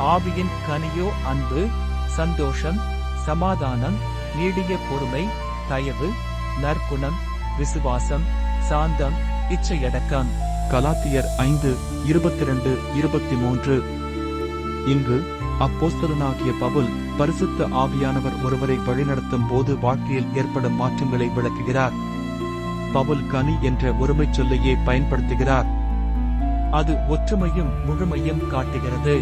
ஆவியின் கனியோ அன்பு சந்தோஷம் சமாதானம் நீடிய பொறுமை தயவு நற்குணம் விசுவாசம் சாந்தம் இச்சையடக்கம். கலாத்தியர் ஐந்து இருபத்தி ரெண்டு இருபத்தி மூன்று இங்கு அப்போஸ்தலனாகிய பவுல் பரிசுத்த ஆவியானவர் ஒருவரை வழிநடத்தும் போது வாழ்க்கையில் ஏற்படும் மாற்றங்களை விளக்குகிறார். பவுல் கனி என்ற ஒருமைச் சொல்லையே பயன்படுத்துகிறார். அது ஒற்றுமையும் முழுமையும் காட்டுகிறது.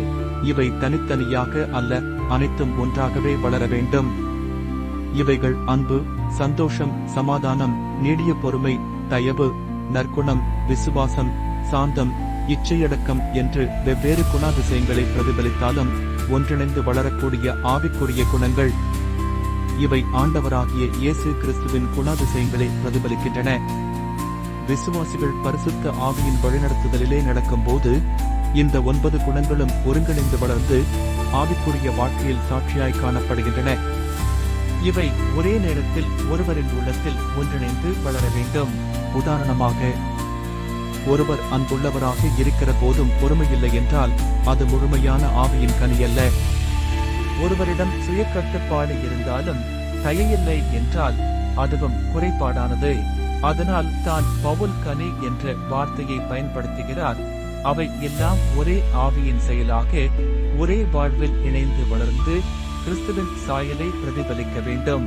இவை தனித்தனியாக அல்ல அனைத்தும் ஒன்றாகவே வளர வேண்டும். இவைகள் அன்பு சந்தோஷம் சமாதானம் நீடிய பொறுமை தயவு நற்குணம் விசுவாசம் சாந்தம் இச்சையடக்கம் என்று வெவ்வேறு குணாதிசயங்களை பிரதிபலித்தாலும் ஒன்றிணைந்து வளரக்கூடிய ஆவிக்குரிய குணங்கள். இவை ஆண்டவராகிய இயேசு கிறிஸ்துவின் குணாதிசயங்களை பிரதிபலிக்கின்றன. விசுவாசிகள் பரிசுத்த ஆவியின் வழிநடத்துதலிலே நடக்கும்போது இந்த ஒன்பது குணங்களும் ஒருங்கிணைந்து வளர்ந்து ஆவிக்குரிய வாழ்க்கையில் சாட்சியாய் காணப்படுகின்றன. இவை ஒரே நேரத்தில் ஒருவரின் உள்ளத்தில் ஒன்றிணைந்து வளர வேண்டும். உதாரணமாக ஒருவர் அன்புள்ளவராக இருக்கிற போதும் பொறுமையில்லை என்றால் அது முழுமையான ஆவியின் கனியல்ல ஒருவரிடம் சுய கட்டுப்பாடு இருந்தாலும் தயையில்லை என்றால் அதுவும் குறைபாடானது. அதனால் தான் பவுல் கனி என்ற வார்த்தையை பயன்படுத்துகிறார். அவை எல்லாம் ஒரே ஆவியின் செயலாக ஒரே வாழ்வில் இணைந்து வளர்ந்து கிறிஸ்துவின் சாயலை பிரதிபலிக்க வேண்டும்.